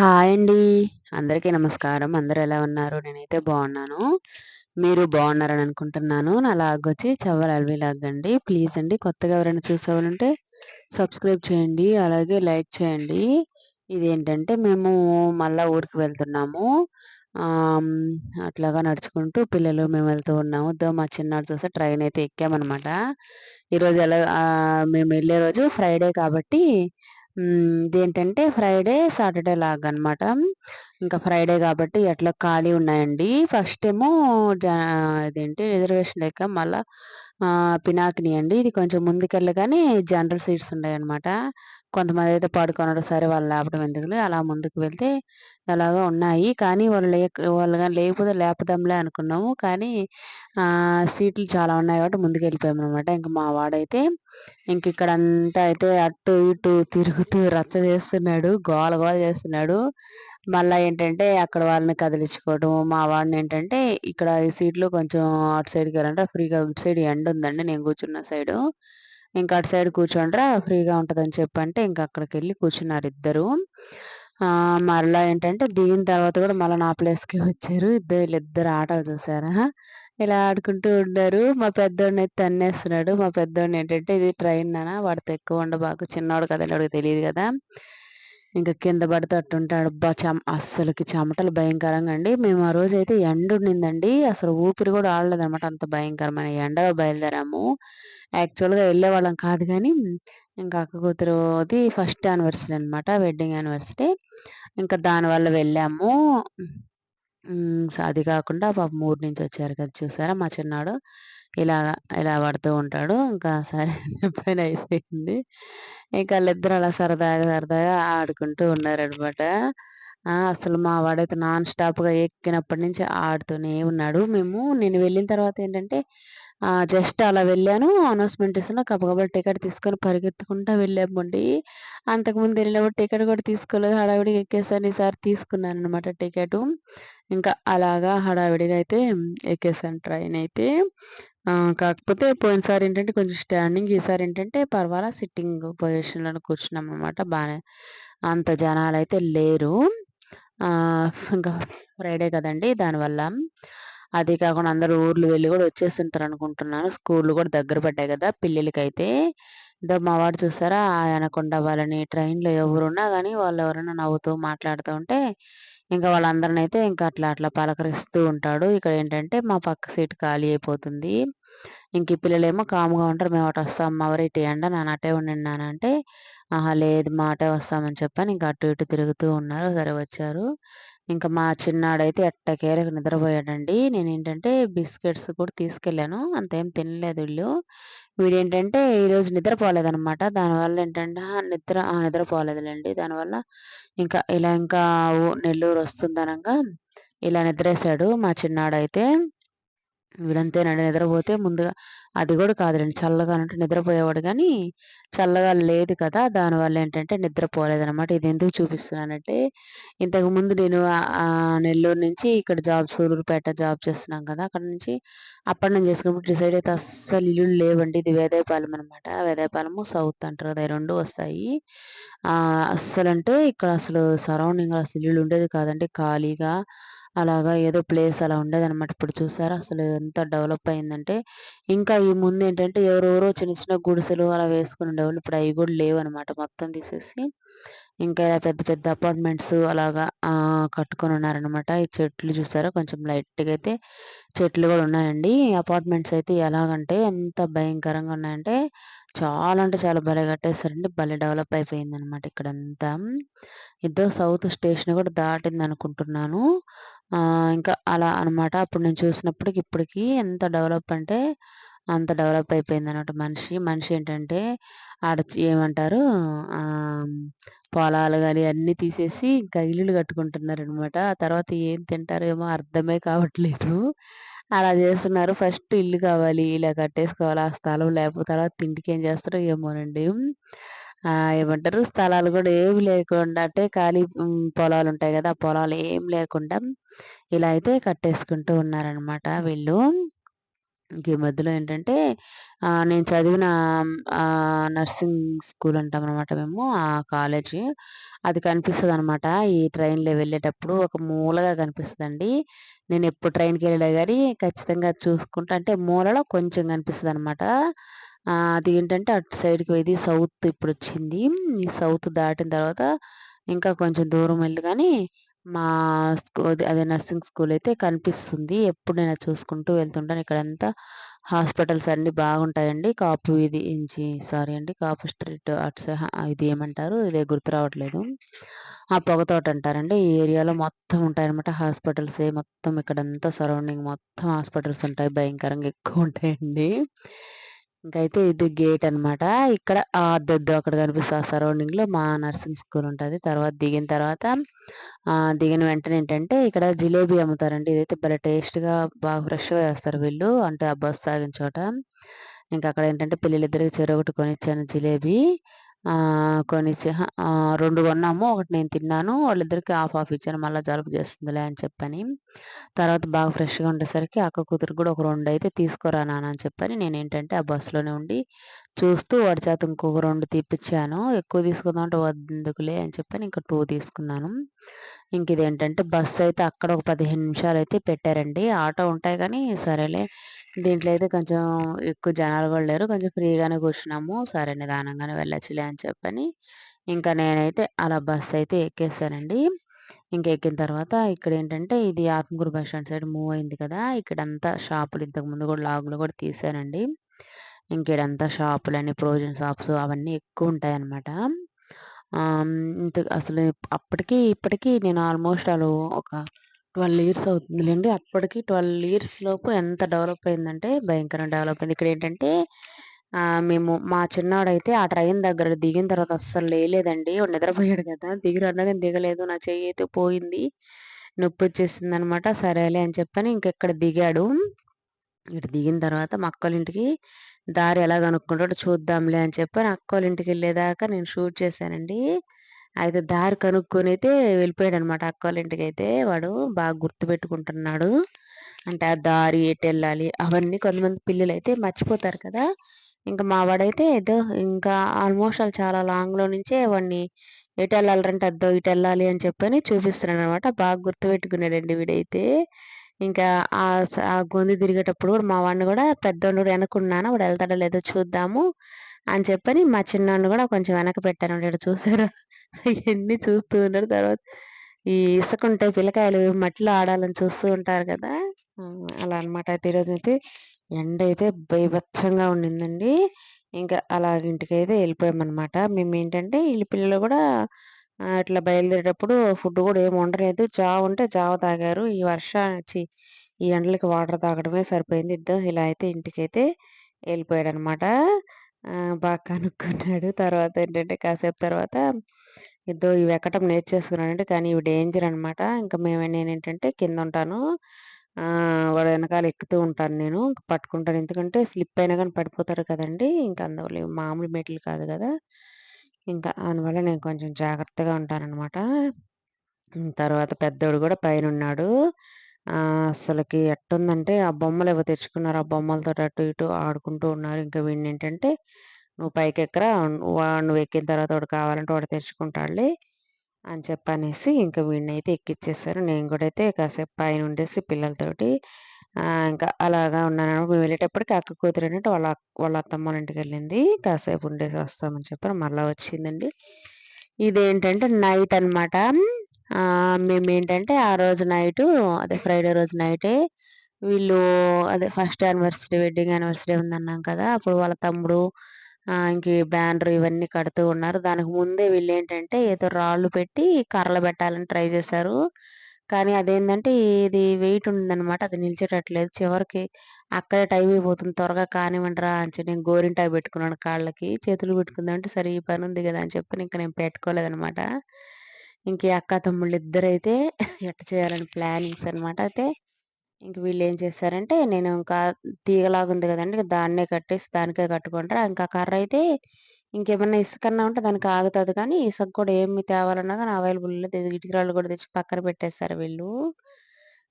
Hi అండి. అందరికీ నమస్కారం. అందరు ఎలా ఉన్నారు? నేనైతే బాగున్నాను. మీరు బాగున్నారని అనుకుంటున్నాను. నా లాగొచ్చి వచ్చి అల్వి లాగ్ అండి. ప్లీజ్ అండి కొత్తగా ఎవరైనా చూసేవాళ్ళుంటే సబ్స్క్రైబ్ చేయండి. అలాగే లైక్ చేయండి. ఇదేంటంటే మేము మళ్ళా ఊరికి వెళ్తున్నాము. అట్లాగా నడుచుకుంటూ పిల్లలు మేము వెళ్తూ ఉన్నాము. దో మా చిన్నాడు చూస్తే ట్రైన్ అయితే ఎక్కామనమాట. ఈరోజు ఎలా మేము వెళ్ళే రోజు ఫ్రైడే కాబట్టి ఇదేంటంటే ఫ్రైడే, సాటర్డే లాగనమాట. ఇంకా ఫ్రైడే కాబట్టి ఎట్లా ఖాళీ ఉన్నాయండి. ఫస్ట్ ఏమో ఇదేంటి రిజర్వేషన్ లెక్క మళ్ళా పినాకిని అండి. ఇది కొంచెం ముందుకెళ్ళగానే జనరల్ సీట్స్ ఉన్నాయన్నమాట. కొంతమంది అయితే పడుకున్నారు. సరే వాళ్ళు లేపడం ఎందుకులే అలా ముందుకు వెళ్తే ఎలాగో ఉన్నాయి. కానీ వాళ్ళు లేక వాళ్ళు కానీ లేకపోతే లేపదాంలే అనుకున్నాము. కానీ సీట్లు చాలా ఉన్నాయి కాబట్టి ముందుకు వెళ్ళిపోయాము అనమాట ఇంక మా వాడైతే ఇంక ఇక్కడంతా అయితే అటు ఇటు తిరుగుతూ రచ్చ చేస్తున్నాడు. గోల గోల చేస్తున్నాడు. మళ్ళీ ఏంటంటే అక్కడ వాళ్ళని కదిలించుకోవడం. మా వాడిని ఏంటంటే ఇక్కడ ఈ సీట్లు కొంచెం అటు సైడ్కి వెళ్ళాలంటే ఫ్రీగా ఇటు సైడ్ ఎండుందండి నేను కూర్చున్న సైడు. ఇంకా అటు సైడ్ కూర్చోండ్రా ఫ్రీగా ఉంటదని చెప్పంటే అక్కడికి వెళ్ళి కూర్చున్నారు ఇద్దరు మరలా ఏంటంటే దిగిన తర్వాత కూడా మళ్ళీ నా ప్లేస్కి వచ్చారు. ఇద్దరు వీళ్ళిద్దరు ఆటలు చూసారా? ఇలా ఆడుకుంటూ ఉన్నారు. మా పెద్దోడినైతే తన్నేస్తున్నాడు. మా పెద్దోడిని ఏంటంటే ఇది ట్రైన్ నాన్న వాడితో ఎక్కువ ఉండబాకు చిన్నవాడు కదండీ వాడికి తెలియదు కదా ఇంకా కింద పడితే అట్టుంటాడు. అబ్బా! చెం అస్సలకి చెమటలు భయంకరంగా అండి. మేము ఆ రోజైతే ఎండుండిందండి. అసలు ఊపిరి కూడా ఆడలేదనమాట. అంత భయంకరమైన ఎండలో బయలుదేరాము. యాక్చువల్‌గా ఎళ్ళేవాళ్ళం కాదు కానీ ఇంకా అక్క కూతురుది ఫస్ట్ యానివర్సరీ అనమాట. Wedding anniversary. ఇంకా దానివల్ల వెళ్ళాము. అది కాకుండా పాపం ఊరు నుంచి వచ్చారు కదా! చూసారా మా చిన్నాడు ఇలాగా ఇలా పడుతూ ఉంటాడు. ఇంకా సరే పని అయిపోయింది. ఇంకా వాళ్ళిద్దరు అలా సరదాగా సరదాగా ఆడుకుంటూ ఉన్నారనమాట. అసలు మా వాడైతే నాన్ స్టాప్‌గా ఎక్కినప్పటి నుంచి ఆడుతూనే ఉన్నాడు. మేము నేను వెళ్ళిన తర్వాత ఏంటంటే జస్ట్ అలా వెళ్ళాను. అనౌన్స్‌మెంట్ ఇస్తున్నా గబగబా టికెట్ తీసుకొని పరిగెత్తుకుంటా వెళ్ళామండి. అంతకుముందు వెళ్ళినప్పుడు టికెట్ కూడా తీసుకోలేదు. హడావిడిగా ఎక్కేసాను. ఈసారి తీసుకున్నాను అనమాట టికెట్ ఇంకా అలాగా హడావిడిగా అయితే ఎక్కేసాను ట్రైన్ అయితే. కాకపోతే పోయినసారి ఏంటంటే కొంచెం స్టాండింగ్ ఈసారి ఏంటంటే పర్వాలా సిట్టింగ్ పొజిషన్లో కూర్చున్నాం అనమాట బాగానే అంత జనాలు అయితే లేరు. ఇంకా ఫ్రైడే కదండీ! దానివల్ల. అది కాకుండా అందరూ ఊర్లు వెళ్ళి కూడా వచ్చేస్తుంటారు అనుకుంటున్నాను స్కూల్లు కూడా దగ్గర పడ్డాయి కదా పిల్లలకైతే. ఇదో మా వాడు చూసారా ఆ వాళ్ళని ట్రైన్‌లో ఎవరున్నా వాళ్ళు ఎవరైనా నవ్వుతూ మాట్లాడుతూ ఉంటే ఇంకా వాళ్ళందరిని అయితే ఇంకా అట్లా అట్లా పలకరిస్తూ ఉంటాడు. ఇక్కడ ఏంటంటే మా పక్క సీట్ ఖాళీ అయిపోతుంది. ఇంక ఈ పిల్లలేమో కామ్‌గా ఉంటారు. మేము అటొస్తాం మవరి ఇటు ఎండ నాన్న అటే ఉండండి ఆహా అంటే, లేదు మా అటే వస్తామని చెప్పని ఇంక అటు ఇటు తిరుగుతూ ఉన్నారు. సరే వచ్చారు. ఇంకా మా చిన్నాడైతే ఎట్టకేలకు నిద్రపోయాడండి. నేనేంటంటే బిస్కెట్స్ కూడా తీసుకెళ్ళాను. అంతేం తినలేదు వీళ్ళు. వీడేంటంటే ఈరోజు నిద్రపోలేదనమాట. దానివల్ల ఏంటంటే నిద్ర ఆ! దానివల్ల ఇంకా ఇలా ఇంకా నెల్లూరు వస్తుందనంగా ఇలా నిద్రేశాడు మా చిన్నాడైతే. వీడంతేనండి నిద్రపోతే ముందుగా అది కూడా కాదులేండి చల్లగా అంటే నిద్రపోయేవాడు కానీ చల్లగా లేదు కదా! దానివల్ల ఏంటంటే నిద్రపోలేదనమాట. ఇది ఎందుకు చూపిస్తున్నానంటే, ఇంతకుముందు నేను నెల్లూరు నుంచి ఇక్కడ జాబ్ సూలూరుపేట జాబ్ చేస్తున్నాం కదా! అక్కడి నుంచి అప్పటి నుంచి చేసినప్పుడు చేసుకున్నప్పుడు అయితే అస్సలు ఇల్లులు లేవండి. ఇది వేదాయపాలెం అనమాట. వేదాయపాలెము సౌత్ అంటారు కదా! రెండు వస్తాయి. అస్సలు అస్సలంటే ఇక్కడ అసలు సరౌండింగ్ అసలు ఇల్లులు ఉండేది కాదండి. ఖాళీగా అలాగా ఏదో ప్లేస్ అలా ఉండేదనమాట. ఇప్పుడు చూసారా అసలు ఎంత డెవలప్ అయిందంటే, ఇంకా ఈ ముందు ఏంటంటే ఎవరెవరో చిన్న చిన్న గుడిసెలు అలా వేసుకుని ఉండేవాళ్ళు. ఇప్పుడు అవి కూడా లేవు అనమాట మొత్తం తీసేసి ఇంకా ఇలా పెద్ద పెద్ద అపార్ట్మెంట్స్ అలాగా కట్టుకొని ఉన్నారనమాట ఈ చెట్లు చూసారా కొంచెం లైట్‌గా అయితే చెట్లు కూడా ఉన్నాయండి. ఈ అపార్ట్మెంట్స్ అయితే ఎలాగంటే ఎంత భయంకరంగా ఉన్నాయంటే, చాలా అంటే చాలా భలే కట్టేసారండి. భలే డెవలప్ అయిపోయిందనమాట ఇక్కడంతా. ఇదో సౌత్ స్టేషన్ కూడా దాటిందనుకుంటున్నాను. అనుకుంటున్నాను ఇంకా అలా అనమాట. అప్పుడు నేను చూసినప్పటికి ఇప్పటికి ఎంత డెవలప్ అంటే, అంత డెవలప్ అయిపోయిందనమాట మనిషి. మనిషి ఏంటంటే ఆడ ఏమంటారు పొలాలు కానీ అన్నీ తీసేసి ఇంకా ఇల్లులు కట్టుకుంటున్నారనమాట. ఆ తర్వాత ఏం తింటారో ఏమో అర్థమే కావట్లేదు. అలా చేస్తున్నారు. ఫస్ట్ ఇల్లు కావాలి. ఇలా కట్టేసుకోవాలి. ఆ స్థలం లేకపోతే తర్వాత తిండికేం చేస్తారో ఏమోనండి. ఏమంటారు స్థలాలు కూడా ఏమి లేకుండా అంటే ఖాళీ పొలాలు ఉంటాయి కదా ఆ పొలాలు ఏం లేకుండా ఇలా అయితే కట్టేసుకుంటూ ఉన్నారనమాట వీళ్ళు. ఈ మధ్యలో ఏంటంటే నేను చదివిన నర్సింగ్ స్కూల్ అంటాం అనమాట మేము. ఆ కాలేజీ. అది కనిపిస్తుంది అనమాట ఈ ట్రైన్‌లో వెళ్ళేటప్పుడు ఒక మూలగా కనిపిస్తుందండి. నేను ఎప్పుడు ట్రైన్కి వెళ్ళలే కానీ ఖచ్చితంగా చూసుకుంటా అంటే మూలలో కొంచెం కనిపిస్తుంది అనమాట అది ఏంటంటే అటు సైడ్‌కి ఇది సౌత్ ఇప్పుడు వచ్చింది ఈ సౌత్ దాటిన తర్వాత ఇంకా కొంచెం దూరం వెళ్ళి కానీ మా స్కూ అదే నర్సింగ్ స్కూల్ అయితే కనిపిస్తుంది. ఎప్పుడు నేను చూసుకుంటూ వెళ్తుంటాను. ఇక్కడంతా హాస్పిటల్స్ అన్నీ బాగుంటాయండి. కాపు ఇది ఇంచి సారీ అండి. కాపు స్ట్రీట్ అట్స్ ఇది ఏమంటారు? ఇదే గుర్తు రావట్లేదు. ఆ! పొగతోట అంటారండి. ఈ ఏరియాలో మొత్తం ఉంటాయన్నమాట ఏ మొత్తం ఇక్కడంతా సరౌండింగ్ మొత్తం హాస్పిటల్స్ ఉంటాయి. భయంకరంగా ఎక్కువ ఉంటాయండి ఇంకైతే ఇది గేట్ అనమాట. ఇక్కడ ఆ! అక్కడ కనిపిస్తుంది సరౌండింగ్ సరౌండింగ్‌లో మా నర్సింగ్ స్కూల్ ఉంటుంది తర్వాత దిగిన తర్వాత దిగిన వెంటనే ఏంటంటే ఇక్కడ జిలేబీ అమ్ముతారండి. ఇదైతే భలే టేస్ట్‌గా బాగా ఫ్రెష్‌గా చేస్తారు వీళ్ళు. అంటే ఆ బస్సు ఆగిన చోట. ఇంక అక్కడ ఏంటంటే పిల్లలిద్దరికి చెరొకటి కొనిచ్చాను జిలేబీ. కొనిచ్చి రెండు కొన్నాము. ఒకటి నేను తిన్నాను. వాళ్ళిద్దరికి హాఫ్ హాఫ్ ఇచ్చాను. మళ్ళీ జలుబు చేస్తుందిలే అని చెప్పని. తర్వాత బాగా ఫ్రెష్‌గా ఉండేసరికి అక్క కూతురు కూడా ఒక రెండు అయితే తీసుకురా నాన్న అని చెప్పని నేనేంటంటే ఆ బస్సులోనే ఉండి చూస్తూ వాడి చేత ఇంకొక రెండు తీపిచ్చాను. ఎక్కువ తీసుకుందాం అంటే వద్దుకులే అని చెప్పని ఇంకా టూ తీసుకున్నాను. ఇంక ఇదేంటంటే బస్సు అయితే అక్కడ ఒక పదిహేను నిమిషాలు అయితే పెట్టారండి. ఆటో ఉంటాయి కానీ సరేలే దీంట్లో అయితే కొంచెం ఎక్కువ జనాలు కూడా లేరు. కొంచెం ఫ్రీగానే కూర్చున్నాము. సరే నిదానంగానే వెళ్ళొచ్చులే అని చెప్పని ఇంకా నేనైతే అలా బస్సు అయితే ఎక్కేసానండి. ఇంకా ఎక్కిన తర్వాత ఇక్కడేంటంటే ఇది Atmakur bus stand side move అయింది కదా! ఇక్కడంతా షాపులు ఇంతకుముందు కూడా లాగులు కూడా తీసానండి ఇంకేడంతా షాపులని, ప్రొవిజన్ షాప్స్ అవన్నీ ఎక్కువుంటాయన్నమాట. ఉంటాయి హ్మ్, ఇంత అసలు అప్పటికి, ఇప్పటికీ నేను ఆల్మోస్ట్ ఆలు ఒక 12 ఇయర్స్ అవుతుందిలేండి అప్పటికి 12 ఇయర్స్ లోపు ఎంత డెవలప్ అయిందంటే భయంకరంగా డెవలప్ అయింది. ఇక్కడ ఏంటంటే మేము మా చిన్నాడైతే ఆ ట్రైన్ దగ్గర దిగిన తర్వాత అస్సలు లేలేదండి. నిద్రపోయాడు కదా! దిగురు దిగలేదు. నా చెయ్యయితే పోయింది. నొప్పి వచ్చేసింది అనమాట సరేలే అని చెప్పని ఇంకెక్కడ దిగాడు. ఇటు దిగిన తర్వాత మా అక్కోళ్ళింటికి దారి ఎలా కనుక్కుంటాడో చూద్దాంలే అని చెప్పని వెళ్ళేదాకా నేను షూట్ చేశానండి. అయితే దారి కనుక్కొనైతే ఇంటికి అయితే వాడు బాగా గుర్తుపెట్టుకుంటున్నాడు. అంటే ఆ దారి ఎటు వెళ్ళాలి అవన్నీ కొంతమంది పిల్లలు అయితే మర్చిపోతారు కదా! ఇంకా మా వాడైతే ఏదో ఇంకా ఆల్మోస్ట్ ఆల్ చాలా లాంగ్‌లో నుంచే వాడిని ఎటు వెళ్ళాలంటే అద్దో వెళ్ళాలి అని చెప్పని చూపిస్తున్నాడనమాట. బాగా గుర్తుపెట్టుకున్నాడండి వీడైతే. ఇంకా ఆ ఆ గొంతు తిరిగేటప్పుడు కూడా మా వాడిని కూడా పెద్దోడు కూడా వెనకున్నాను. వాడు వెళ్తాడో లేదో చూద్దాము అని చెప్పని మా చిన్నోడిని కూడా కొంచెం వెనక పెట్టాను ఈడ చూసారు అవన్నీ చూస్తూ ఉన్నారు తర్వాత ఈ ఇసుక ఉంటాయి పిల్లకాయలు మట్టిలో ఆడాలని చూస్తూ ఉంటారు కదా! అలా అనమాట. అయితే ఈరోజు అయితే ఎండ అయితే భయభత్సంగా ఉండిందండి. ఇంకా అలా ఇంటికి అయితే వెళ్ళిపోయామన్నమాట మేము మేమేంటంటే వీళ్ళ పిల్లలు కూడా ఇట్లా బయలుదేరేటప్పుడు ఫుడ్ కూడా ఏమి ఉండలేదు జావ ఉంటే జావ తాగారు. ఈ వర్షా ఛీ! ఈ ఎండలకి వాటర్ తాగడమే సరిపోయింది. ఇద్దరు ఇలా అయితే ఇంటికైతే వెళ్ళిపోయాడు అనమాట బాగా కనుక్కున్నాడు. తర్వాత ఏంటంటే కాసేపు తర్వాత ఏదో ఇవి ఎక్కటం నేర్చేసుకున్నాడండి. కానీ ఇవి డేంజర్ అనమాట. ఇంకా మేము నేనేంటంటే కింద ఉంటాను వాడు వెనకాల ఎక్కుతూ ఉంటాను నేను. పట్టుకుంటాను. ఎందుకంటే స్లిప్ అయినా కానీ పడిపోతారు కదండీ! ఇంకా అందువల్ల ఇవి మామూలు మెట్లు కాదు కదా ఇంకా అందువల్ల నేను కొంచెం జాగ్రత్తగా ఉంటానన్నమాట తర్వాత పెద్దోడు గూడా పైనున్నాడు. ఆహ్, ఎట్టుందంటే ఆ బొమ్మలేవో తెచ్చుకున్నారు. ఆ బొమ్మలతోటి అటు ఇటు ఆడుకుంటూ ఉన్నారు. ఇంకా వీడినేంటంటే "నువ్వు పైకెక్కరా నువ్వు నువ్వెక్కిన తర్వాత వాడు కావాలంటే వాడు తెచ్చుకుంటాడులే" అని చెప్పనేసి ఇంకా వీడినైతే ఎక్కిచ్చేసారు. నేను కూడా అయితే కాసేపు పైనుండేసి పిల్లలతోటి ఆహ్, ఇంకా అలాగా ఉన్నాను. మేము వెళ్ళేటప్పటికి అక్క కూతురేంటంటే వాళ్ళ అక్ వాళ్ళ ఇంటికి వెళ్ళింది కాసేపు ఉండేసి వస్తామని చెప్పారు మళ్ళీ వచ్చిందండి. ఇదేంటంటే నైట్ అనమాట. మేము మేమేంటంటే ఆ రోజు నైటు అదే ఫ్రైడే రోజు నైటే వీళ్ళు అదే ఫస్ట్ యానివర్సరీ, వెడ్డింగ్ యానివర్సరీ ఉందన్నాం కదా! అప్పుడు వాళ్ళ తమ్ముడు ఇంక బ్యానర్ ఇవన్నీ కడుతూ ఉన్నారు. దానికి ముందే వీళ్ళు ఏంటంటే ఏదో రాళ్ళు పెట్టి కర్రలు పెట్టాలని ట్రై చేశారు. కానీ అదేంటంటే ఇది వెయిట్ ఉందన్నమాట అది నిలిచేటట్టు లేదు. చివరికి అక్కడే టైం అయిపోతుంది. త్వరగా కానివ్వండిరా అని చెప్పి నేను గోరింటాకు పెట్టుకున్నాను కాళ్ళకి. చేతులు పెట్టుకుందామంటే సరే ఈ ఉంది కదా అని చెప్పి ఇంకా నేను పెట్టుకోలేదనమాట. ఇంక అక్క తమ్ముళ్ళు ఇద్దరైతే ఎట్ట చేయాలని ప్లానింగ్స్ అనమాట. అయితే ఇంక వీళ్ళు ఏం చేశారంటే నేను ఇంకా తీగలాగా ఉంది కదండి దాన్నే కట్టేసి దానికే కట్టుకుంటారు. ఇంకా కర్ర అయితే ఇంకేమన్నా ఇసుకన్నా ఉంటే దానికి ఆగుతుంది కానీ, ఇసుక కూడా ఏమి తేవాలన్నా కానీ అవైలబుల్ లేదు. ఇటుక రాళ్ళు కూడా తెచ్చి పక్కన పెట్టేసారు వీళ్ళు.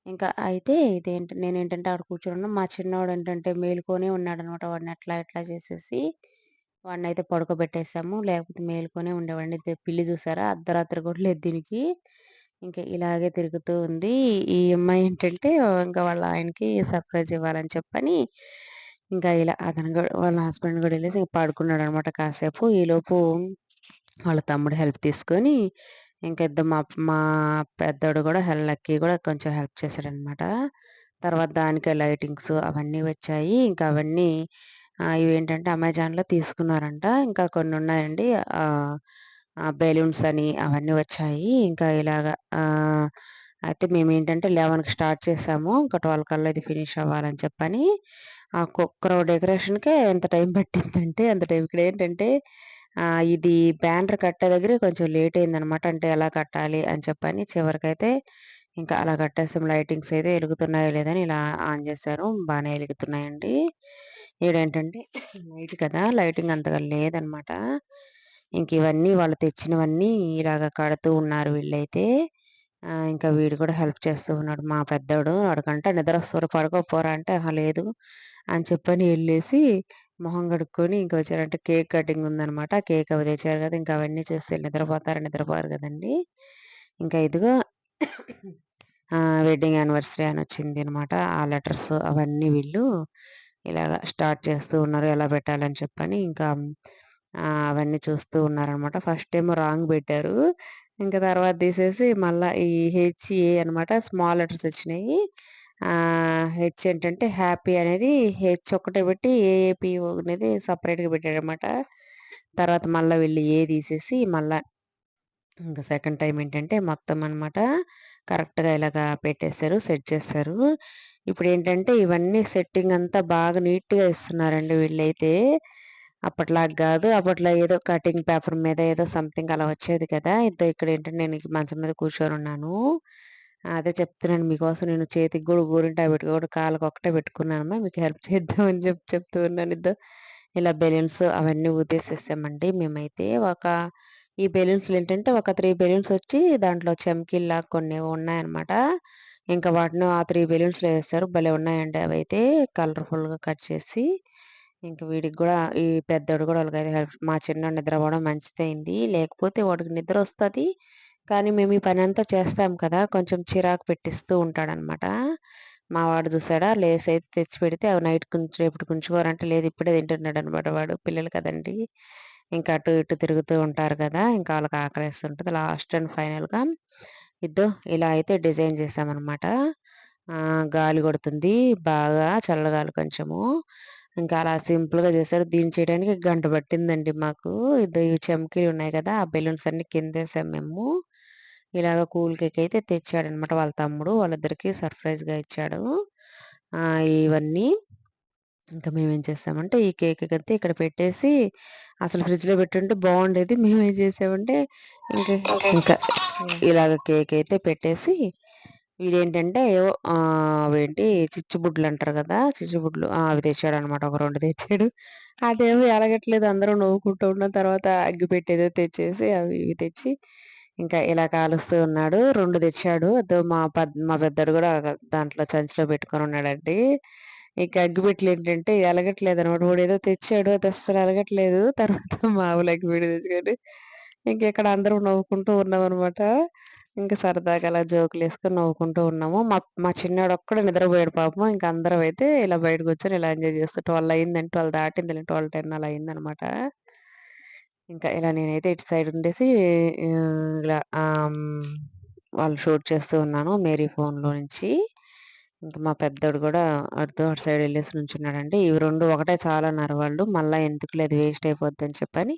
ఇంకా అయితే ఇదేంటి నేను ఏంటంటే అక్కడ కూర్చొని మా చిన్నవాడు ఏంటంటే మేలుకొని ఉన్నాడనమాట. వాడిని అట్లా ఇట్లా చేసేసి వాడినైతే పడుకోబెట్టేసాము. లేకపోతే మేలుకొనే ఉండేవాడిని. పిల్లి చూసారా అర్ధరాత్రి కూడా లేదు దీనికి. ఇంకా ఇలాగే తిరుగుతూ ఉంది. ఈ అమ్మాయి ఏంటంటే ఇంకా వాళ్ళ ఆయనకి సర్ప్రైజ్ ఇవ్వాలని చెప్పని ఇంకా ఇలా అతను కూడా వాళ్ళ హస్బెండ్ కూడా వెళ్ళేసి పడుకున్నాడనమాట కాసేపు. ఈలోపు వాళ్ళ తమ్ముడు హెల్ప్ తీసుకొని ఇంకా ఇద్దరు మా మా పెద్దోడు కూడా హెల్ లక్కీ కూడా కొంచెం హెల్ప్ చేశాడనమాట. తర్వాత దానికి లైటింగ్స్ అవన్నీ వచ్చాయి. ఇంకా అవన్నీ ఇవి ఇవేంటంటే అమెజాన్‌లో తీసుకున్నారంట. ఇంకా కొన్ని ఉన్నాయండి. బెలూన్స్ అని అవన్నీ వచ్చాయి. ఇంకా ఇలాగా అయితే మేము ఏంటంటే లెవెన్కి స్టార్ట్ చేసాము. ఇంకా 12 కల్లా ఇది ఫినిష్ అవ్వాలని చెప్పని. ఆ కుక్కర్ డెకరేషన్‌కే ఎంత టైం పట్టిందంటే అంత టైం ఇక్కడ ఏంటంటే ఇది బ్యానర్ కట్టే దగ్గర కొంచెం లేట్ అయిందనమాట. అంటే ఎలా కట్టాలి అని చెప్పని చివరికైతే ఇంకా అలా కట్టేసాం. లైటింగ్స్ అయితే వెలుగుతున్నాయో లేదని ఇలా ఆన్ చేశారు. బాగానే వెలుగుతున్నాయండి ఈడేంటంటే నైట్ కదా! లైటింగ్ అంతగా లేదనమాట. ఇంక ఇవన్నీ వాళ్ళు తెచ్చినవన్నీ ఇలాగ కడుతూ ఉన్నారు వీళ్ళైతే. ఇంకా వీడు కూడా హెల్ప్ చేస్తూ ఉన్నాడు మా పెద్దోడు. వాడికంటే నిద్ర వస్తారు పడుకోపోరా అంటే, అహా! లేదు అని చెప్పని వెళ్ళేసి మొహం కడుక్కొని ఇంక వచ్చారంటే కేక్ కటింగ్ ఉందనమాట. కేక్ అవి తెచ్చారు కదా! ఇంకా అవన్నీ చేస్తే నిద్రపోతారు నిద్రపోరు కదండీ! ఇంకా ఇదిగో వెడ్డింగ్ యానివర్సరీ అనమాట ఆ లెటర్స్ అవన్నీ వీళ్ళు ఇలాగ స్టార్ట్ చేస్తూ ఉన్నారు. ఎలా పెట్టాలని చెప్పని ఇంకా అవన్నీ చూస్తూ ఉన్నారనమాట. ఫస్ట్ ఏమో రాంగ్ పెట్టారు. ఇంకా తర్వాత తీసేసి మళ్ళా ఈ హెచ్‌ఏ అనమాట స్మాల్ లెటర్స్ వచ్చినాయి. హెచ్ ఏంటంటే హ్యాపీ అనేది హెచ్ ఒక్కటే పెట్టి ఏఏపీఓ అనేది సపరేట్గా పెట్టాడనమాట. తర్వాత మళ్ళీ వెళ్ళి ఏ తీసేసి మళ్ళీ ఇంకా సెకండ్ టైం ఏంటంటే మొత్తం అనమాట కరెక్ట్‌గా ఇలాగా పెట్టేశారు సెట్ చేశారు. ఇప్పుడు ఏంటంటే ఇవన్నీ సెట్టింగ్ అంతా బాగా నీట్‌గా ఇస్తున్నారండి వీళ్ళైతే. అప్పట్లాగా కాదు అప్పట్లో ఏదో కటింగ్ పేపర్ మీద ఏదో సంథింగ్ అలా వచ్చేది కదా! ఇద్దరు ఇక్కడ ఏంటంటే నేను మంచం మీద కూర్చొని ఉన్నాను అదే చెప్తున్నాను మీకోసం నేను చేతికి కూడా గూడా గోరింటాకు కాళ్ళకు కాళ్ళకొక్కటే పెట్టుకున్నానమ్మా. మీకు హెల్ప్ చేద్దామని చెప్పి చెప్తూ ఉన్నాను. ఇద్దరు ఇలా బెలూన్స్ అవన్నీ ఊదేసేసామండి మేమైతే. ఒక ఈ బెలూన్స్‌లో ఏంటంటే ఒక త్రీ బెలూన్స్ వచ్చి దాంట్లో చెమ్కీల్లాగా కొన్ని ఉన్నాయన్నమాట. ఇంకా వాటిని ఆ త్రీ బెలూన్స్‌లో వేస్తారు భలే ఉన్నాయండి అవైతే కలర్‌ఫుల్‌గా కట్ చేసి. ఇంక వీడికి కూడా ఈ పెద్దోడు కూడా వాళ్ళకైతే హెల్ప్ మా చిన్నోడు నిద్రపోవడం మంచిదైంది లేకపోతే వాడికి నిద్ర వస్తుంది కానీ మేము ఈ పని అంతా చేస్తాం కదా! కొంచెం చిరాకు పెట్టిస్తూ ఉంటాడనమాట. మా వాడు చూసాడా అయితే తెచ్చి పెడితే అవి నైట్ కొంచెం రేపటికి కుంచుకోరంటే లేదు ఇప్పుడే తింటున్నాడనమాట వాడు. పిల్లలు కదండీ! ఇంకా అటు ఇటు తిరుగుతూ ఉంటారు కదా! ఇంకా వాళ్ళకి ఆకలిస్తుంటుంది లాస్ట్ అండ్ ఫైనల్‌గా ఇద్దో ఇలా అయితే డిజైన్ చేసామన్నమాట గాలి కొడుతుంది. బాగా చల్లగాలి కొంచెము. ఇంకా అలా సింపుల్‌గా చేశారు. దీన్ని చేయడానికి గంట పట్టిందండి మాకు. ఇద్దరు ఈ చెమ్కీలు ఉన్నాయి కదా! ఆ బెలూన్స్ అన్నీ కిందేసాం మేము. ఇలాగ కూల్ కేక్ అయితే తెచ్చాడనమాట వాళ్ళ తమ్ముడు. వాళ్ళిద్దరికి సర్ప్రైజ్‌గా ఇచ్చాడు. ఇవన్నీ ఇంకా మేమేం చేసామంటే ఈ కేక్ అయితే ఇక్కడ పెట్టేసి అసలు ఫ్రిడ్జ్‌లో పెట్టుంటే బావుండేది. మేమేం చేసామంటే ఇంక ఇంకా ఇలాగ కేక్ అయితే పెట్టేసి వీడేంటంటే ఏవో అవేంటి చిచ్చుబుడ్లు అంటారు కదా! చిచ్చుబుడ్లు! అవి తెచ్చాడనమాట. ఒక 2 తెచ్చాడు. అదేమో ఎలగట్లేదు. అందరం నవ్వుకుంటూ ఉన్నాం. తర్వాత అగ్గిపెట్టేదో తెచ్చేసి అవి ఇవి తెచ్చి ఇంకా ఇలా కాలుస్తూ ఉన్నాడు. 2 తెచ్చాడు. అదో మా పెద్ మా పెద్దోడు గూడా దాంట్లో సంచిలో పెట్టుకొని ఉన్నాడండి. ఇక అనమాట వాడు ఏదో తెచ్చాడు. అది అస్సలు ఎలగట్లేదు. తర్వాత మామూలు అగ్గిపెట్టి తెచ్చుకొని ఇంకిక్కడ అందరం నవ్వుకుంటూ ఉన్నాం అనమాట ఇంకా సరదాగా అలా జోకులు వేసుకొని నవ్వుకుంటూ ఉన్నాము. మా మా చిన్నోడొక్కడే నిద్రపోయాడు పాపం. ఇంక అందరం అయితే ఇలా బయటకు వచ్చాను ఇలా ఎంజాయ్ చేస్తూ 12 అయిందండి. 12 దాటింది 12, 10 అలా అయిందనమాట. ఇంకా ఇలా నేనైతే ఇటు సైడ్ ఉండేసి ఇలా వాళ్ళు షూట్ చేస్తూ ఉన్నాను మేరీ ఫోన్‌లో నుంచి. ఇంకా మా పెద్దోడు కూడా అటు అటు సైడ్ వెళ్ళేసి నుంచున్నాడండి. ఇవి రెండు ఒకటే చాలన్నారు వాళ్ళు. మళ్ళీ ఎందుకు లేదు వేస్ట్ అయిపోద్దని చెప్పని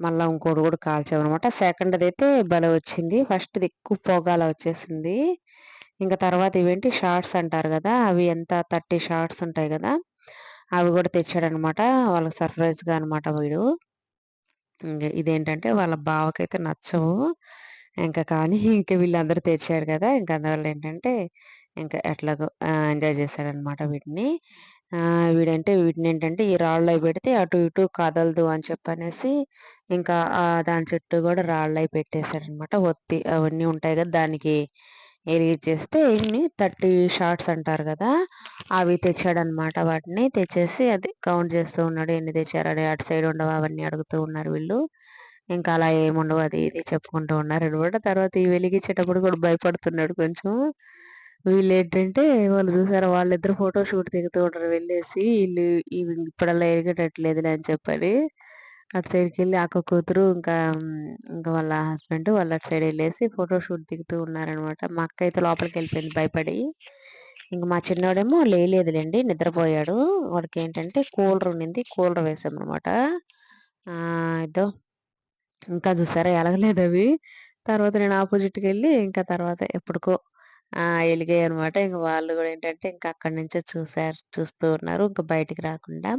మళ్ళీ ఇంకోటి గూడా కాల్చామనమాట. సెకండ్‌దయితే భలే వచ్చింది. ఫస్ట్‌ది ఎక్కువ పొగాల వచ్చేసింది. ఇంకా తర్వాత ఇవేంటి షార్ట్స్ అంటారు కదా అవి ఎంత 30 షార్ట్స్ ఉంటాయి కదా అవి కూడా తెచ్చాడనమాట. వాళ్ళకి సర్ప్రైజ్‌గా అనమాట వీడు. ఇంకా ఇదేంటంటే వాళ్ళ బావకైతే నచ్చవు. ఇంకా కానీ ఇంకా వీళ్ళందరూ తెచ్చారు కదా ఇంకా అందువల్ల ఏంటంటే ఇంక ఎట్లాగో ఎంజాయ్ చేశాడనమాట వీటిని. వీడంటే వీటినేంటంటే ఈ రాళ్ళయి పెడితే అటు ఇటు కదలదు అని చెప్పనేసి ఇంకా దాని చుట్టూ గూడా రాళ్ళయి పెట్టేసాడనమాట. ఒత్తి అవన్నీ ఉంటాయి గదా! దానికి ఎలిగిచ్చేస్తే ఇన్ని థర్టీ షార్ట్స్ అంటారు కదా అవి తెచ్చాడనమాట వాటిని. తెచ్చేసి అది కౌంట్ చేస్తూ ఉన్నాడు. ఎన్ని తెచ్చారని అటు సైడ్ ఉండవు? అవన్నీ అడుగుతూ ఉన్నారు వీళ్ళు. ఇంకా అలా ఏముండవు అది ఇది చెప్పుకుంటూ ఉన్నారు అనమాట తర్వాత ఈ వెలిగించేటప్పుడు కూడా భయపడుతున్నాడు కొంచెం. వీళ్ళు ఏంటంటే వాళ్ళు చూసారా వాళ్ళిద్దరు ఫోటో షూట్ దిగుతూ ఉంటారు. వెళ్ళేసి వీళ్ళు ఇప్పుడల్లా ఎరిగేటట్లేదులే అని చెప్పని అటు సైడ్కి వెళ్ళి అక్క కూతురు ఇంకా ఇంకా వాళ్ళ హస్బెండ్ వాళ్ళు అటు సైడ్ వెళ్ళేసి ఫోటో షూట్ దిగుతూ ఉన్నారనమాట. మా అక్క అయితే లోపలికి వెళ్ళిపోయింది భయపడి. ఇంకా మా చిన్నోడేమో లేలేదులేండి నిద్రపోయాడు. వాడికి ఏంటంటే కూలర్ ఉండింది కూలర్ వేసామన్నమాట ఇదో ఇంకా చూసారా ఎలగలేదు అవి తర్వాత నేను ఆపోజిట్కి వెళ్ళి ఇంకా తర్వాత ఎప్పటికో ఎలిగాయి అనమాట ఇంక వాళ్ళు కూడా ఏంటంటే ఇంకా అక్కడి నుంచే చూసారు చూస్తూ ఉన్నారు. ఇంకా బయటికి రాకుండా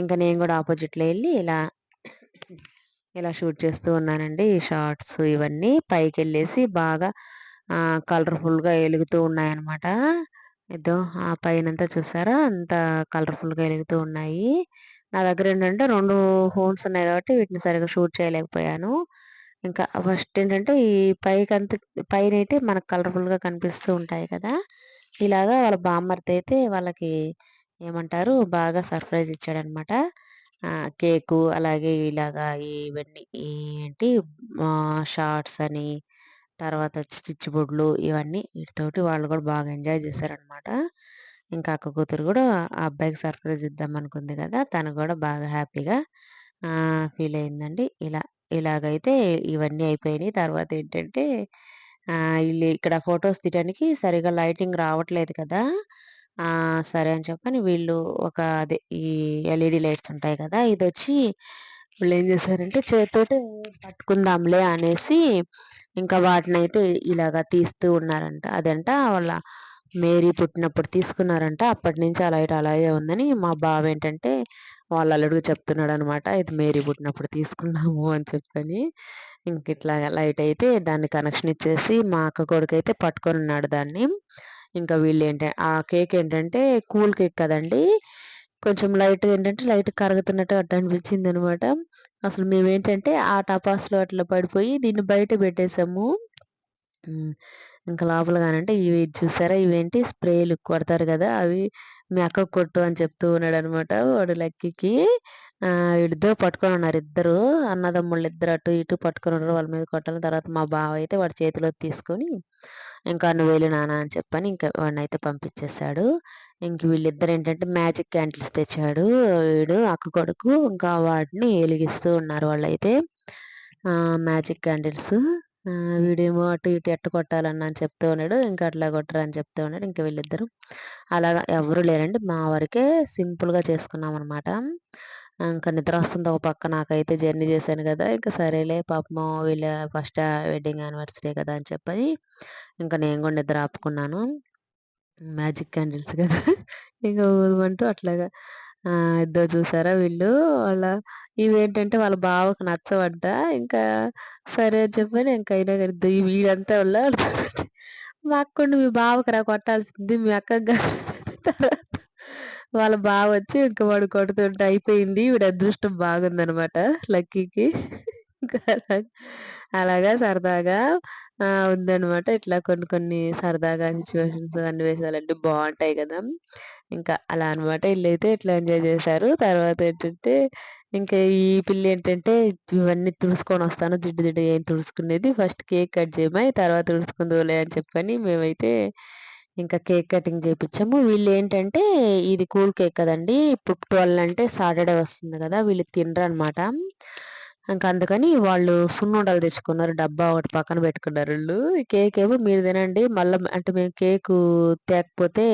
ఇంకా నేను కూడా ఆపోజిట్లో వెళ్ళి ఇలా ఇలా షూట్ చేస్తూ ఉన్నానండి. ఈ షార్ట్స్ ఇవన్నీ పైకి వెళ్ళేసి బాగా కలర్ఫుల్గా వెలుగుతూ ఉన్నాయన్నమాట. ఏదో ఆ పైనంతా చూసారా? అంత కలర్ఫుల్గా వెలుగుతూ ఉన్నాయి. నా దగ్గర ఏంటంటే రెండు ఫోన్స్ ఉన్నాయి కాబట్టి వీటిని సరిగ్గా షూట్ చేయలేకపోయాను. ఇంకా ఫస్ట్ ఏంటంటే ఈ పైకి అంత పైన అయితే మనకు కలర్ఫుల్గా కనిపిస్తూ ఉంటాయి కదా! ఇలాగా వాళ్ళ బామ్మర్ది అయితే వాళ్ళకి ఏమంటారు? బాగా సర్ప్రైజ్ ఇచ్చాడనమాట. కేకు అలాగే ఇలాగా ఇవన్నీ ఏంటి? షార్ట్స్ అని తర్వాత వచ్చి చిచ్చుబుడ్లు ఇవన్నీ వీటితోటి వాళ్ళు కూడా బాగా ఎంజాయ్ చేశారనమాట. ఇంకా అక్క కూతురు కూడా ఆ అబ్బాయికి సర్ప్రైజ్ ఇద్దాం అనుకుంది కదా! తను కూడా బాగా హ్యాపీగా ఫీల్ అయిందండి. ఇలా ఇలాగైతే ఇవన్నీ అయిపోయినాయి. తర్వాత ఏంటంటే వీళ్ళు ఇక్కడ ఫొటోస్ తీయడానికి సరిగా లైటింగ్ రావట్లేదు కదా! సరే అని చెప్పని వీళ్ళు ఒక అదే ఈ ఎల్ఈడి లైట్స్ ఉంటాయి కదా! ఇది వచ్చి వీళ్ళు ఏం చేశారంటే చేతితోటి పట్టుకుందాంలే అనేసి ఇంకా వాటిని అయితే ఇలాగా తీస్తూ ఉన్నారంట. అదంట వాళ్ళ మేరీ పుట్టినప్పుడు తీసుకున్నారంట. అప్పటి నుంచి ఆ లైట్ అలాగే ఉందని మా బావ ఏంటంటే వాళ్ళ అల్లుడికి చెప్తున్నాడు అనమాట ఇది మేరీ పుట్టినప్పుడు తీసుకున్నాము అని చెప్పని. ఇంక ఇట్లా లైట్ అయితే దాన్ని కనెక్షన్ ఇచ్చేసి మా అక్క కొడుకు అయితే పట్టుకొని ఉన్నాడు దాన్ని. ఇంకా వీళ్ళు ఏంటంటే ఆ కేక్ ఏంటంటే కూల్ కేక్ కదండి కొంచెం లైట్ ఏంటంటే లైట్ కరుగుతున్నట్టు అట్ట అనిపించింది అనమాట అసలు మేమేంటంటే ఆ టపాస్లో అట్లా పడిపోయి దీన్ని బయట పెట్టేసాము. ఇంకా లోపల కానంటే ఇవి చూసారా ఇవేంటి స్ప్రేలు కొడతారు కదా అవి. మీ కొట్టు అని చెప్తూ ఉన్నాడు అనమాట వాడు లక్కీకి వీడితో పట్టుకొని ఉన్నారు ఇద్దరు. అన్నదమ్ముళ్ళు ఇద్దరు అటు ఇటు పట్టుకొని ఉన్నారు. వాళ్ళ మీద కొట్టాలి తర్వాత మా బావ అయితే వాడి చేతిలో తీసుకొని ఇంకా నువ్వు వెళ్ళి నాన్న అని చెప్పని ఇంకా వాడిని అయితే పంపించేశాడు. ఇంక వీళ్ళిద్దరు ఏంటంటే మ్యాజిక్ క్యాండిల్స్ తెచ్చాడు. వీడు అక్క కొడుకు ఇంకా వాటిని వెలిగిస్తూ ఉన్నారు వాళ్ళైతే. Magic candles. వీడేమో అటు ఇటు ఎట్ట కొట్టాలన్నా అని చెప్తూ ఉన్నాడు. ఇంకా అట్లా కొట్టరు అని చెప్తూ ఉన్నాడు. ఇంకా వీళ్ళిద్దరు అలాగా ఎవరు లేరండి. మా వరకే సింపుల్గా చేసుకున్నాం అనమాట ఇంకా నిద్ర వస్తుంది ఒక పక్క. నాకైతే జర్నీ చేశాను కదా. ఇంకా సరేలే పాపము వీళ్ళ ఫస్ట్ వెడ్డింగ్ యానివర్సరీ కదా అని చెప్పని ఇంకా నేను కూడా నిద్ర ఆపుకున్నాను. మ్యాజిక్ క్యాండిల్స్ కదా. ఇంకా అంటూ అట్లాగా ఇద్దరు చూసారా వీళ్ళు? వాళ్ళ ఇవేంటంటే వాళ్ళ బావకు నచ్చవంట. ఇంకా సరే అని చెప్పని ఇంకా అయినా కానీ వీడంతా వల్ల మా అక్కండి మీ బావకు రా కొట్టాల్సింది మీ అక్క తర్వాత వాళ్ళ బావ వచ్చి ఇంకా వాడు కొడుతుంటే అయిపోయింది. వీడి అదృష్టం బాగుందనమాట లక్కీకి. అలాగా సరదాగా ఉందనమాట ఇట్లా కొన్ని కొన్ని సరదాగా సిచ్యువేషన్స్ సన్నివేశాలు బాగుంటాయి కదా. ఇంకా అలా అనమాట వీళ్ళైతే ఇట్లా ఎంజాయ్ చేశారు. తర్వాత ఏంటంటే ఇంకా ఈ పిల్ల ఏంటంటే ఇవన్నీ తుడుచుకొని వస్తాను. జిడ్డు జిడ్డు ఏం తుడుచుకునేది? ఫస్ట్ కేక్ కట్ చేయమని తర్వాత తుడుచుకుందోలే అని చెప్పని మేమైతే ఇంకా కేక్ కటింగ్ చేయించాము వీళ్ళు ఏంటంటే ఇది కూల్ కేక్ కదండి. ఇప్పుడు ట్వెల్వ్ అంటే సాటర్డే వస్తుంది కదా. వీళ్ళు తినరు అనమాట ఇంకా అందుకని వాళ్ళు సున్నుండలు తెచ్చుకున్నారు డబ్బా ఒకటి పక్కన పెట్టుకున్నారు. వాళ్ళు కేక్ ఏమో మీరు తినండి మళ్ళీ అంటే మేము కేకు తేకపోతే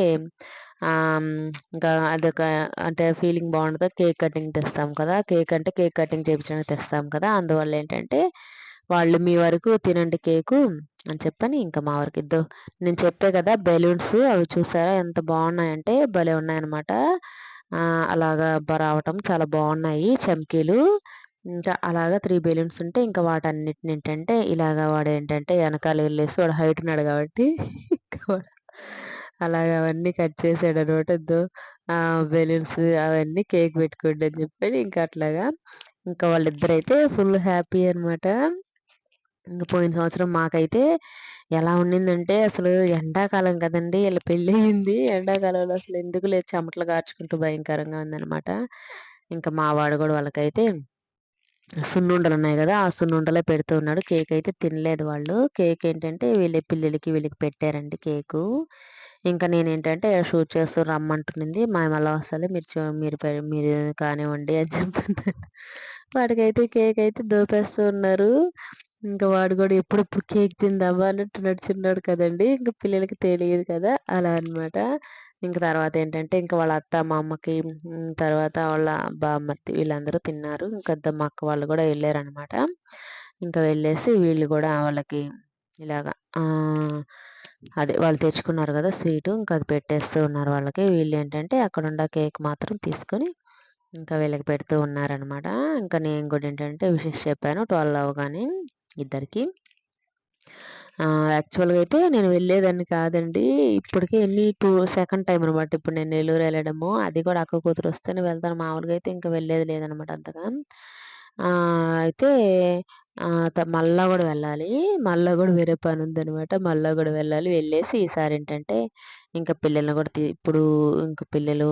ఇంకా అదొక అంటే ఫీలింగ్ బాగుంటుంది కేక్ కటింగ్ తెస్తాం కదా కేక్ అంటే కేక్ కటింగ్ చేయించడానికి తెస్తాం కదా. అందువల్ల ఏంటంటే వాళ్ళు మీ వరకు తినండి కేకు అని చెప్పని ఇంకా మా వరకు ఇద్దరు నేను చెప్పే కదా బెలూన్స్ అవి చూసారా ఎంత బాగున్నాయంటే భలే ఉన్నాయన్నమాట. అలాగా రావటం చాలా బాగున్నాయి చమ్కీలు. ఇంకా అలాగా త్రీ బెలూన్స్ ఉంటే ఇంకా వాటన్నిటిని ఏంటంటే ఇలాగా వాడు ఏంటంటే వెనకాల వెళ్ళేసి వాడు హైట్ ఉన్నాడు కాబట్టి అలాగా అవన్నీ కట్ చేసాడు అనమాట ఆ బెలూన్స్ అవన్నీ కేక్ పెట్టుకోండి అని చెప్పి ఇంకా అట్లాగా ఇంకా వాళ్ళిద్దరైతే ఫుల్ హ్యాపీ అనమాట ఇంకా పోయిన సంవత్సరం మాకైతే ఎలా ఉండిందంటే అసలు ఎండాకాలం కదండీ! పెళ్ళి అయింది ఎండాకాలంలో అసలు ఎందుకు లేదు చెమటలు కార్చుకుంటూ భయంకరంగా ఉందనమాట. ఇంకా మా వాడు కూడా వాళ్ళకైతే సున్నుండలు ఉన్నాయి కదా ఆ సున్నుండలే పెడుతూ ఉన్నాడు. కేక్ అయితే తినలేదు వాళ్ళు. కేక్ ఏంటంటే వీళ్ళ పిల్లలకి వీళ్ళకి పెట్టారండి కేకు. ఇంకా నేను ఏంటంటే షూట్ చేస్తూ రమ్మంటునింది. మేమలా వస్తాలే మీరు మీరు మీరు కానివ్వండి అని చెప్పి వాడికైతే కేక్ అయితే దోపేస్తూ ఉన్నారు. ఇంకా వాడు కూడా ఎప్పుడప్పుడు కేక్ తిందామా అన్నట్టు నడుచున్నాడు కదండీ! ఇంకా పిల్లలకి తెలియదు కదా! అలా అనమాట. ఇంకా తర్వాత ఏంటంటే ఇంకా వాళ్ళ అత్త, మా అమ్మకి తర్వాత వాళ్ళ బామ్మర్ది వీళ్ళందరూ తిన్నారు. ఇంకా మా అక్క వాళ్ళు కూడా వెళ్ళారనమాట ఇంకా వెళ్ళేసి వీళ్ళు కూడా వాళ్ళకి ఇలాగా అదే వాళ్ళు తెచ్చుకున్నారు కదా స్వీట్ ఇంకా అది పెట్టేస్తూ ఉన్నారు వాళ్ళకి. వీళ్ళు ఏంటంటే అక్కడున్న కేక్ మాత్రం తీసుకొని ఇంకా వీళ్ళకి పెడుతూ ఉన్నారనమాట. ఇంకా నేను కూడా ఏంటంటే విషెస్ చెప్పాను 12 అవ్వగానే ఇద్దరికీ. యాక్చువల్‌గా అయితే నేను వెళ్ళేదాన్ని కాదండి. ఇప్పటికే ఎన్ని టూ సెకండ్ టైం అనమాట. ఇప్పుడు నేను నెల్లూరు వెళ్ళడము అది కూడా అక్క కూతురు వస్తేనే వెళ్తాను. మామూలుగా అయితే ఇంకా వెళ్ళేది లేదనమాట అంతగా. అయితే మళ్ళా కూడా వెళ్ళాలి. మళ్ళా కూడా వేరే పనుందనమాట. మళ్ళా కూడా వెళ్ళాలి. వెళ్ళేసి ఈసారి ఏంటంటే ఇంకా పిల్లల్ని కూడా ఇప్పుడు ఇంకా పిల్లలు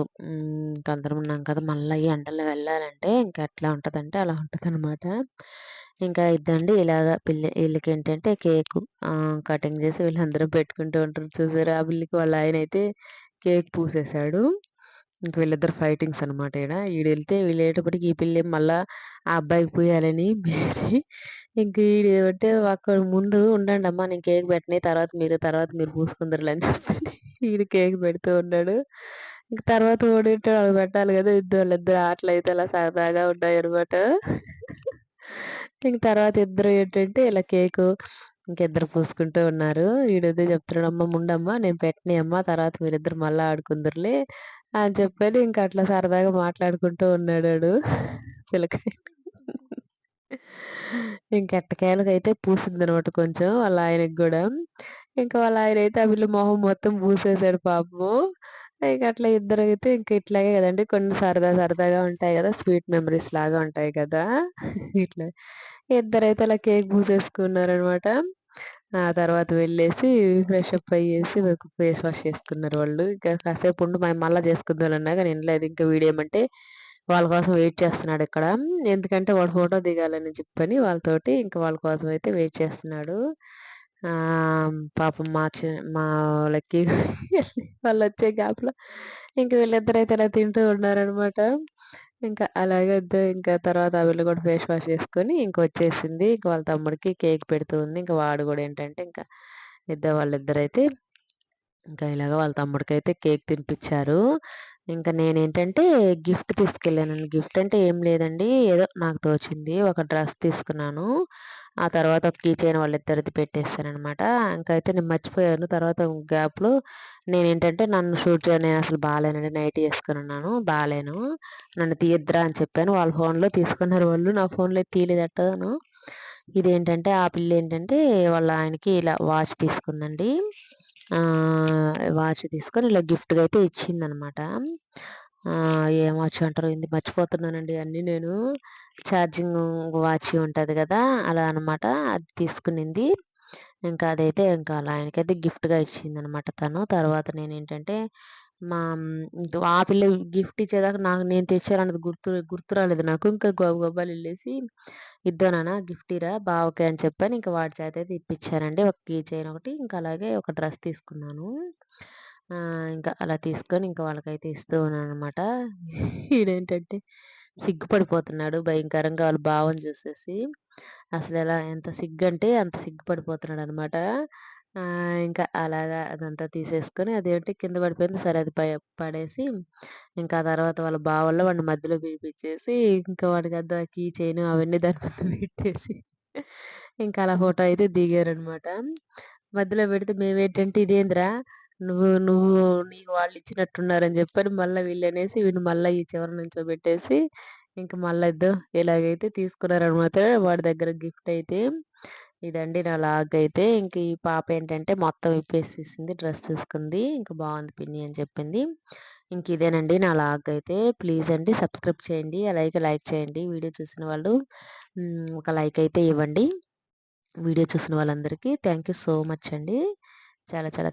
ఇంకా అందరం ఉన్నాం కదా! మళ్ళీ ఈ ఎండలో వెళ్ళాలంటే ఇంకా ఎట్లా ఉంటుందంటే అలా ఉంటుంది అనమాట ఇంకా ఇద్దండి ఇలాగ పిల్ల వీళ్ళకి కేకు కేక్ కటింగ్ చేసి వీళ్ళందరూ పెట్టుకుంటూ ఉంటారు చూసారు ఆ పిల్లకి వాళ్ళ ఆయన అయితే కేక్ పూసేసాడు. ఇంక వీళ్ళిద్దరు ఫైటింగ్స్ అనమాట ఈడ. ఈడెళ్తే వీళ్ళేటప్పటికి ఈ పిల్లి మళ్ళా ఆ అబ్బాయికి పూయాలని బేరి ఇంక ఈడేమంటే అక్కడ ముందు ఉండండమ్మా నేను కేక్ పెట్టిన తర్వాత మీరు తర్వాత మీరు పూసుకుందురులే అని చెప్పండి ఈడు కేక్ పెడుతూ ఉన్నాడు. ఇంక తర్వాత వాడేంటో అవి పెట్టాలి కదా ఇద్దరు వాళ్ళిద్దరు అయితే అలా సరదాగా ఉన్నాయనమాట. ఇంక తర్వాత ఇద్దరు ఏంటంటే ఇలా కేకు ఇంకిద్దరు పూసుకుంటూ ఉన్నారు. ఈడదే చెప్తున్నాడు, "అమ్మ ముండమ్మా నేను పెట్టని అమ్మ తర్వాత మీరిద్దరు మళ్ళీ ఆడుకుందురులే" అని చెప్పని ఇంకా అట్లా సరదాగా మాట్లాడుకుంటూ ఉన్నాడాడు పిల్లకాయలు. ఇంక పూసింది అనమాట కొంచెం వాళ్ళ ఆయనకి కూడా ఇంకా వాళ్ళ ఆయన ఆ పిల్ల మొహం మొత్తం పూసేసాడు పాపము. ఇక అట్లా ఇద్దరు అయితే ఇంక ఇట్లాగే కదండి కొన్ని సరదా సరదాగా ఉంటాయి కదా స్వీట్ మెమరీస్ లాగా ఉంటాయి కదా! ఇట్లా ఇద్దరైతే అలా కేక్ పూసేసుకున్నారనమాట. ఆ తర్వాత వెళ్ళేసి ఫ్రెష్ అప్ అయ్యేసి ఫేస్ వాష్ చేసుకున్నారు వాళ్ళు. ఇంకా కాసేపు ఉండి మేము మళ్ళీ చేసుకుందాం అన్నా కానీ వినలేదు. ఇంకా వీడేమంటే వాళ్ళ కోసం వెయిట్ చేస్తున్నాడు ఇక్కడ ఎందుకంటే వాడు ఫోటో దిగాలని చెప్పని వాళ్ళతోటి ఇంకా వాళ్ళ కోసం అయితే వెయిట్ చేస్తున్నాడు. పాపం మా చి మా వాళ్ళకి వాళ్ళు వచ్చే గ్యాప్‌లో ఇంక వీళ్ళిద్దరైతే ఇలా తింటూ ఉన్నారనమాట. ఇంకా అలాగే ఇంకా తర్వాత ఆ కూడా ఫేస్ వాష్ చేసుకొని ఇంకొచ్చేసింది. ఇంక వాళ్ళ తమ్ముడికి కేక్ పెడుతూ ఉంది. ఇంకా వాడు కూడా ఏంటంటే ఇంకా ఇద్దరు వాళ్ళిద్దరైతే ఇంకా ఇలాగ వాళ్ళ తమ్ముడికైతే కేక్ తినిపించారు ఇంకా నేనేంటంటే గిఫ్ట్ తీసుకెళ్ళానండి. గిఫ్ట్ అంటే ఏం లేదండి. ఏదో నాకు తోచింది ఒక డ్రెస్ తీసుకున్నాను. ఆ తర్వాత ఒక కీ చైన్ వాళ్ళిద్దరిది ఇంక అయితే నేను మర్చిపోయాను. తర్వాత గ్యాప్‌లో నేనేంటంటే నన్ను షూట్ చేయ బాగాలేనండి నైట్ నైటీ ఉన్నాను బాగాలేను నన్ను తీయద్దురా అని చెప్పాను. వాళ్ళ ఫోన్‌లో తీసుకున్నారు వాళ్ళు. నా ఫోన్‌లో తీయలేదట్టను ఇదేంటంటే ఆ పిల్ల ఏంటంటే వాళ్ళ ఆయనకి ఇలా వాచ్ తీసుకుందండి. వాచ్ తీసుకొని ఇలా గిఫ్ట్‌గా అయితే ఇచ్చిందనమాట. ఆహ్, ఏం వాచ్ అంటారు ఏంది మర్చిపోతున్నానండి అన్నీ నేను. ఛార్జింగ్ వాచ్ ఉంటుంది కదా అలా అనమాట. అది తీసుకునింది. ఇంకా అదైతే ఇంకా అలా ఆయనకైతే గిఫ్ట్‌గా ఇచ్చిందనమాట తను. తర్వాత నేనేంటంటే మా ఆ పిల్ల గిఫ్ట్ ఇచ్చేదాకా నాకు నేను తెచ్చారన్నది గుర్తు గుర్తు రాలేదు నాకు. ఇంకా గబగబాలు వెళ్ళేసి ఇద్దో గిఫ్ట్ ఇరా బావకే అని చెప్పని ఇంకా వాడి చేత అయితే ఇప్పించానండి ఒక కీ చైన్ ఒకటి, ఇంకా అలాగే ఒక డ్రెస్ తీసుకున్నాను. ఇంకా అలా తీసుకొని ఇంకా వాళ్ళకైతే ఇస్తూ ఉన్నాను అనమాట ఈయనేంటంటే సిగ్గుపడిపోతున్నాడు భయంకరంగా వాళ్ళ భావం చూసేసి. అసలు ఎలా ఎంత సిగ్గు అంటే అంత సిగ్గుపడిపోతున్నాడనమాట. ఇంకా అలాగా అదంతా తీసేసుకొని అదేంటి కింద పడిపోయింది. సరే అది ప పడేసి ఇంకా ఆ తర్వాత వాళ్ళ బావోళ్ళు వాడిని మధ్యలో పిలిపించేసి, ఇంకా వాడికంతా కీ చైను అవన్నీ దాని ముందు పెట్టేసి ఇంకా అలా ఫోటో అయితే దిగారనమాట. మధ్యలో పెడితే మేమేంటంటే ఇదేందిరా నువ్వు నువ్వు నీకు వాళ్ళు వాళ్ళిచ్చినట్టున్నారని జెప్పని మళ్ళా వీళ్ళనేసి వీడిని మళ్ళా ఈ చివర నుంచోబెట్టేసి ఇంక మళ్ళా ఇద్దో ఇలాగైతే తీసుకున్నారనమాట వాడి దగ్గర గిఫ్ట్ అయితే. ఇదండి నా లాగ్ అయితే. ఇంక ఈ పాప ఏంటంటే మొత్తం ఇప్పేసేసింది డ్రెస్ చూసుకుంది ఇంక బాగుంది పిన్ని అని చెప్పింది. ఇంక ఇదేనండి నా లాగ్ అయితే. ప్లీజ్ అండి సబ్స్క్రైబ్ చేయండి. అలాగే లైక్ చేయండి. వీడియో చూసిన వాళ్ళు ఒక లైక్ అయితే ఇవ్వండి. వీడియో చూసిన వాళ్ళందరికీ థ్యాంక్ యూ సో మచ్ అండి చాలా చాలా